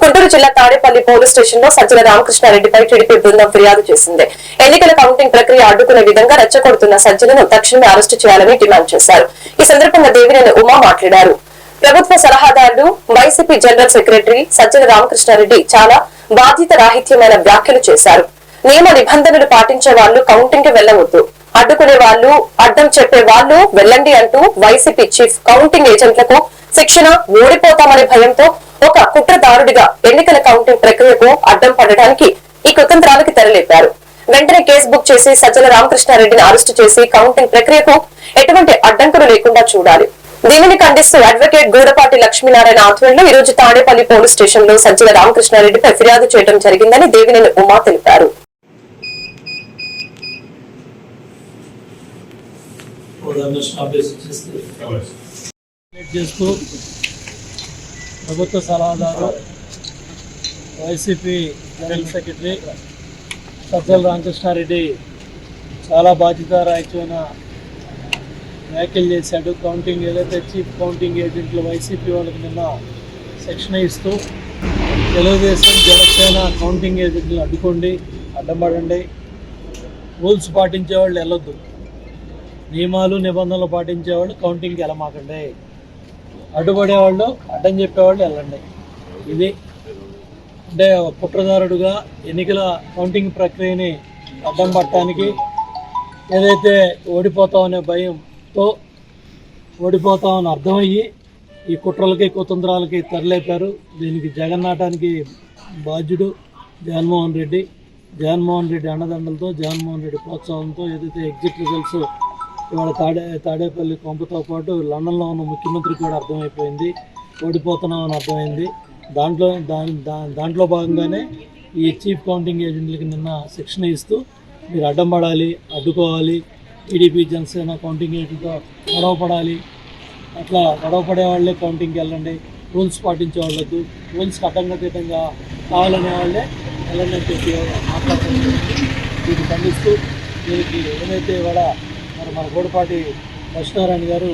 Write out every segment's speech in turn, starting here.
గుంటూరు జిల్లా తాడేపల్లి పోలీస్ స్టేషన్లో సజ్జల రామకృష్ణారెడ్డిపై టీడీపీ బృందం ఫిర్యాదు చేసింది. ఎన్నికల కౌంటింగ్ ప్రక్రియ అడ్డుకునే విధంగా రెచ్చగొడుతున్న సజ్జలను తక్షణమే అరెస్టు చేయాలని డిమాండ్ చేశారు. ఈ సందర్భంగా దేవినేని ఉమా మాట్లాడారు. ప్రభుత్వ సలహాదారులు YCP general secretary Sajjala Ramakrishnareddy చాలా బాధ్యత రాహిత్యమైన వ్యాఖ్యలు చేశారు. నియమ నిబంధనలు పాటించే వాళ్ళు కౌంటింగ్కి వెళ్ళవద్దు అడ్డుకునే వాళ్ళు అడ్డం చెప్పే వాళ్ళు వెళ్ళండి అంటూ వైసీపీ చీఫ్ కౌంటింగ్ ఏజెంట్లకు శిక్షణ ఓడిపోతామనే భయంతో ఒక కుట్రదారుడిగా ఎన్నికల కౌంటింగ్ ప్రక్రియకు అడ్డం పడడానికి ఈ కుతంత్రాలకి తెరలేపారు. వెంటనే కేసు బుక్ చేసి సజ్జల రామకృష్ణారెడ్డిని అరెస్టు చేసి కౌంటింగ్ ప్రక్రియకు ఎటువంటి అడ్డంకులు లేకుండా చూడాలి. దీనిని ఖండిస్తూ అడ్వకేట్ గూడపాటి లక్ష్మీనారాయణ ఆధ్వర్యంలో ఈ రోజు తాడేపల్లి పోలీస్ స్టేషన్లో సజ్జల రామకృష్ణారెడ్డిపై ఫిర్యాదు చేయడం జరిగిందని దేవినేని ఉమా తెలిపారు. చేస్తూ ప్రభుత్వ సలహాదారు YCP general secretary Sajjala Ramakrishnareddy చాలా బాధ్యత బాధ్యతారాహిత్యమైన వ్యాఖ్యలు చేశాడు. కౌంటింగ్ ఏదైతే చీఫ్ కౌంటింగ్ ఏజెంట్లు వైసీపీ వాళ్ళకి నిన్న శిక్షణ ఇస్తూ తెలుగుదేశం జనసేన కౌంటింగ్ ఏజెంట్లు అడ్డుకోండి అడ్డంపడండి రూల్స్ పాటించేవాళ్ళు వెళ్ళొద్దు. నియమాలు నిబంధనలు పాటించేవాళ్ళు కౌంటింగ్కి వెళ్ళమాకండి. అడ్డుపడేవాళ్ళు అడ్డం చెప్పేవాళ్ళు వెళ్ళండి. ఇది అంటే కుట్రదారుడుగా ఎన్నికల కౌంటింగ్ ప్రక్రియని అడ్డం పట్టడానికి ఏదైతే ఓడిపోతామనే భయంతో ఓడిపోతామని అర్థమయ్యి ఈ కుట్రలకి కుతంత్రాలకి తరలేపారు. దీనికి జగన్నాటానికి బాధ్యుడు జగన్మోహన్ రెడ్డి. జగన్మోహన్ రెడ్డి అండదండలతో జగన్మోహన్ రెడ్డి ప్రోత్సాహంతో ఏదైతే ఎగ్జిట్ రిజల్ట్స్ ఇవాళ తాడే తాడేపల్లి కొంపతో పాటు లండన్లో ఉన్న ముఖ్యమంత్రి కూడా అర్థమైపోయింది. ఓడిపోతున్నామని అర్థమైంది. దాంట్లో దాని దా- దాంట్లో భాగంగానే ఈ చీఫ్ కౌంటింగ్ ఏజెంట్లకి నిన్న శిక్షణ ఇస్తూ మీరు అడ్డం పడాలి అడ్డుకోవాలి టీడీపీ జనసేన కౌంటింగ్ ఏజెంట్తో గొడవ పడాలి. అట్లా గొడవపడే వాళ్ళే కౌంటింగ్కి వెళ్ళండి. రూల్స్ పాటించే వాళ్ళకు రూల్స్కి అడ్డంగా కావాలనే వాళ్ళే వెళ్ళండి అని చెప్పి మాట్లాడుతున్నారు. దీన్ని ఖండిస్తూ దీనికి ఏదైతే ఇవాళ మరి మన గోడపాటి లక్ష్మీనారాయణ గారు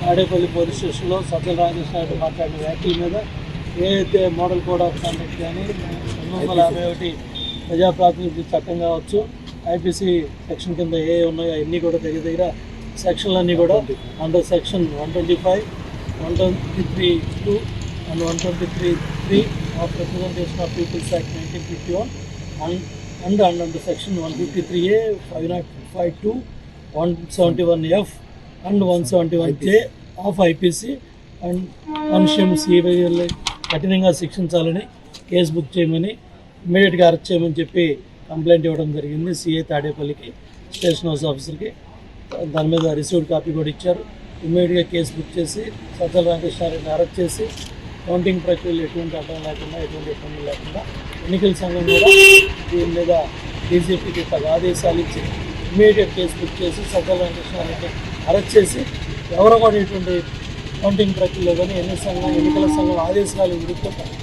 తాడేపల్లి పోలీస్ స్టేషన్లో సజ్జల రామకృష్ణ మాట్లాడిన వ్యాఖ్యల మీద ఏదైతే మోడల్ కోడ్ ఆఫ్ కండక్ట్ కానీ రెండు వందల యాభై ఒకటి ప్రజాప్రాతినిధ్య చట్టం కావచ్చు ఐపీసీ సెక్షన్ కింద ఏ ఉన్నాయో అన్నీ కూడా దగ్గర దగ్గర సెక్షన్లన్నీ కూడా under section one twenty five one twenty three two and one twenty three three of representation of peoples act nineteen fifty one and and and under section one fifty three A five not five two one seventy one F and one seventy one J of IPC and మనుష్యం CBI కఠినంగా శిక్షించాలని case book చేయమని ఇమీడియట్గా arrest చేయమని చెప్పి complaint ఇవ్వడం జరిగింది CI తాడేపల్లికి station house ఆఫీసర్కి. దాని మీద రిసీవ్డ్ కాపీ కూడా ఇచ్చారు. ఇమీడియట్గా కేసు బుక్ చేసి సజ్జల రామకృష్ణారెడ్డిని అరెస్ట్ చేసి కౌంటింగ్ ప్రక్రియలు ఎటువంటి అడ్డం లేకుండా ఎటువంటి ఇబ్బంది లేకుండా ఎన్నికల సంఘం కూడా దీని మీద డీజీపీకి తగ్గ ఆదేశాలు ఇచ్చింది. ఇమీడియట్ కేసు బుక్ చేసి సజ్జల అనేది అరెస్ట్ చేసి ఎవరో కూడా ఇటువంటి కౌంటింగ్ ప్రక్రియలో కానీ ఎన్ని సంఘం ఎన్నికల సంఘం ఆదేశాలు విరుద్ధంగా